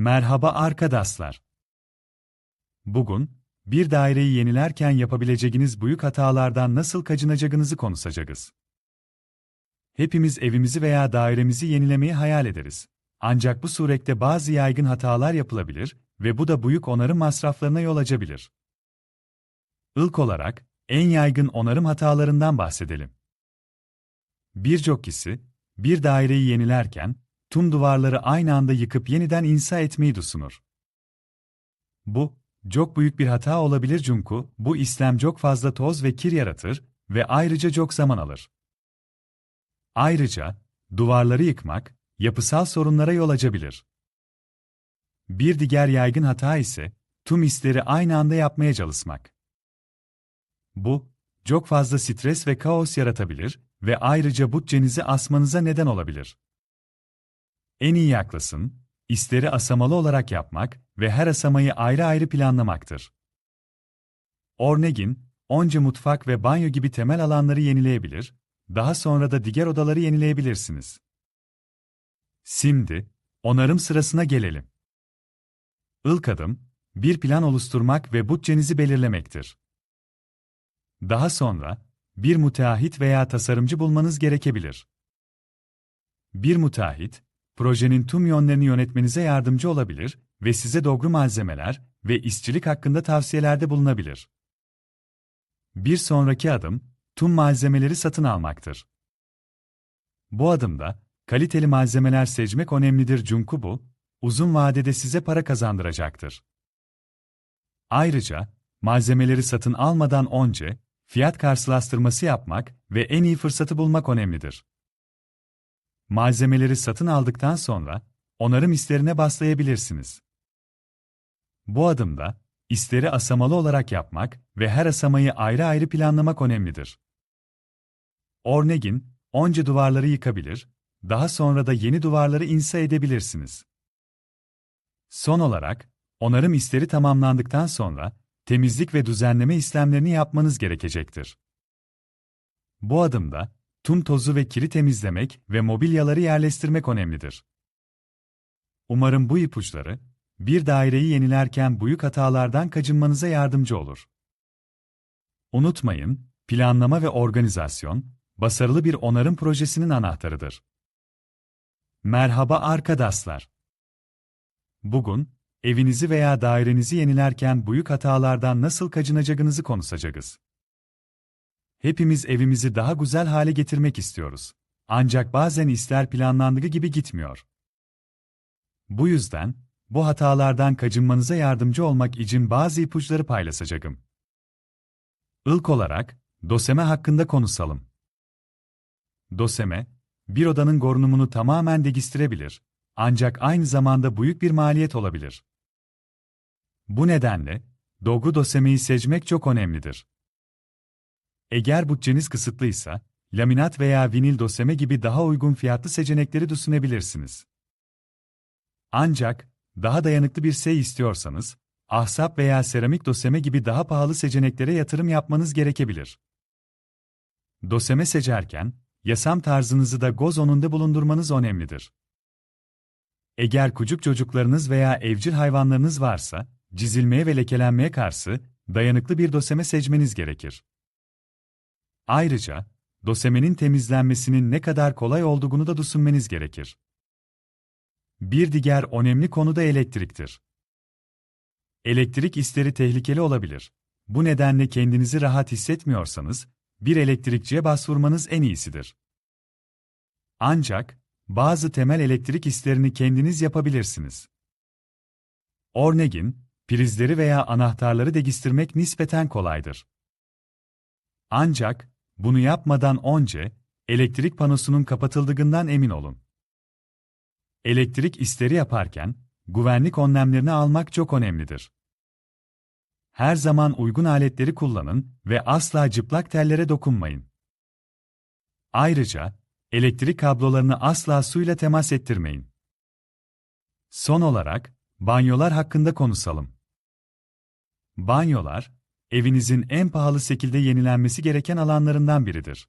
Merhaba arkadaşlar. Bugün, bir daireyi yenilerken yapabileceğiniz büyük hatalardan nasıl kaçınacağınızı konuşacağız. Hepimiz evimizi veya dairemizi yenilemeyi hayal ederiz. Ancak bu surette bazı yaygın hatalar yapılabilir ve bu da büyük onarım masraflarına yol açabilir. İlk olarak, en yaygın onarım hatalarından bahsedelim. Birçok kişi, bir daireyi yenilerken, tüm duvarları aynı anda yıkıp yeniden inşa etmeyi düşünür. Bu, çok büyük bir hata olabilir çünkü bu işlem çok fazla toz ve kir yaratır ve ayrıca çok zaman alır. Ayrıca, duvarları yıkmak, yapısal sorunlara yol açabilir. Bir diğer yaygın hata ise, tüm işleri aynı anda yapmaya çalışmak. Bu, çok fazla stres ve kaos yaratabilir ve ayrıca bütçenizi asmanıza neden olabilir. En iyi yaklasın, işleri asamalı olarak yapmak ve her asamayı ayrı ayrı planlamaktır. Örneğin, önce mutfak ve banyo gibi temel alanları yenileyebilir, daha sonra da diğer odaları yenileyebilirsiniz. Şimdi, onarım sırasına gelelim. İlk adım, bir plan oluşturmak ve bütçenizi belirlemektir. Daha sonra, bir müteahhit veya tasarımcı bulmanız gerekebilir. Bir müteahhit, projenin tüm yönlerini yönetmenize yardımcı olabilir ve size doğru malzemeler ve işçilik hakkında tavsiyelerde bulunabilir. Bir sonraki adım, tüm malzemeleri satın almaktır. Bu adımda, kaliteli malzemeler seçmek önemlidir çünkü bu, uzun vadede size para kazandıracaktır. Ayrıca, malzemeleri satın almadan önce, fiyat karşılaştırması yapmak ve en iyi fırsatı bulmak önemlidir. Malzemeleri satın aldıktan sonra, onarım işlerine başlayabilirsiniz. Bu adımda, işleri asamalı olarak yapmak ve her asamayı ayrı ayrı planlamak önemlidir. Örneğin, önce duvarları yıkabilir, daha sonra da yeni duvarları inşa edebilirsiniz. Son olarak, onarım işleri tamamlandıktan sonra, temizlik ve düzenleme işlemlerini yapmanız gerekecektir. Bu adımda, tüm tozu ve kiri temizlemek ve mobilyaları yerleştirmek önemlidir. Umarım bu ipuçları, bir daireyi yenilerken büyük hatalardan kaçınmanıza yardımcı olur. Unutmayın, planlama ve organizasyon, başarılı bir onarım projesinin anahtarıdır. Merhaba arkadaşlar. Bugün, evinizi veya dairenizi yenilerken büyük hatalardan nasıl kaçınacağınızı konuşacağız. Hepimiz evimizi daha güzel hale getirmek istiyoruz. Ancak bazen ister planlandığı gibi gitmiyor. Bu yüzden, bu hatalardan kaçınmanıza yardımcı olmak için bazı ipuçları paylaşacağım. İlk olarak, doseme hakkında konuşalım. Doseme, bir odanın görünümünü tamamen değiştirebilir, ancak aynı zamanda büyük bir maliyet olabilir. Bu nedenle, doğru dosemeyi seçmek çok önemlidir. Eğer bütçeniz kısıtlıysa, laminat veya vinil doseme gibi daha uygun fiyatlı seçenekleri düşünebilirsiniz. Ancak, daha dayanıklı bir şey istiyorsanız, ahşap veya seramik doseme gibi daha pahalı seçeneklere yatırım yapmanız gerekebilir. Doseme seçerken, yasam tarzınızı da göz önünde bulundurmanız önemlidir. Eğer küçük çocuklarınız veya evcil hayvanlarınız varsa, çizilmeye ve lekelenmeye karşı dayanıklı bir doseme seçmeniz gerekir. Ayrıca, dosemenin temizlenmesinin ne kadar kolay olduğunu da düşünmeniz gerekir. Bir diğer önemli konu da elektriktir. Elektrik isteri tehlikeli olabilir. Bu nedenle kendinizi rahat hissetmiyorsanız, bir elektrikçiye başvurmanız en iyisidir. Ancak, bazı temel elektrik isterini kendiniz yapabilirsiniz. Örneğin, prizleri veya anahtarları değiştirmek nispeten kolaydır. Ancak, bunu yapmadan önce, elektrik panosunun kapatıldığından emin olun. Elektrik isteri yaparken, güvenlik önlemlerini almak çok önemlidir. Her zaman uygun aletleri kullanın ve asla çıplak tellere dokunmayın. Ayrıca, elektrik kablolarını asla suyla temas ettirmeyin. Son olarak, banyolar hakkında konuşalım. Banyolar, evinizin en pahalı şekilde yenilenmesi gereken alanlarından biridir.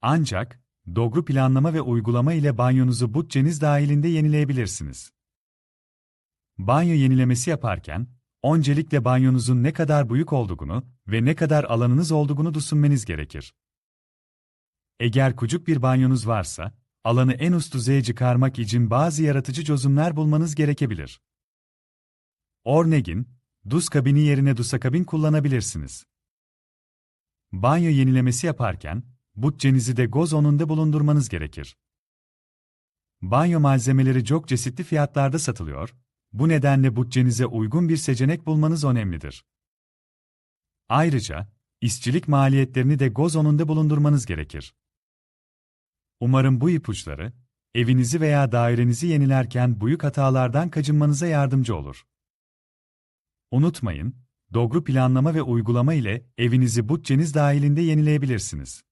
Ancak, doğru planlama ve uygulama ile banyonuzu bütçeniz dahilinde yenileyebilirsiniz. Banyo yenilemesi yaparken, öncelikle banyonuzun ne kadar büyük olduğunu ve ne kadar alanınız olduğunu düşünmeniz gerekir. Eğer küçük bir banyonuz varsa, alanı en üst düzeye çıkarmak için bazı yaratıcı çözümler bulmanız gerekebilir. Örneğin, duş kabini yerine duşakabin kullanabilirsiniz. Banyo yenilemesi yaparken, bütçenizi de göz önünde bulundurmanız gerekir. Banyo malzemeleri çok çeşitli fiyatlarda satılıyor, bu nedenle bütçenize uygun bir seçenek bulmanız önemlidir. Ayrıca, işçilik maliyetlerini de göz önünde bulundurmanız gerekir. Umarım bu ipuçları, evinizi veya dairenizi yenilerken büyük hatalardan kaçınmanıza yardımcı olur. Unutmayın, doğru planlama ve uygulama ile evinizi bütçeniz dahilinde yenileyebilirsiniz.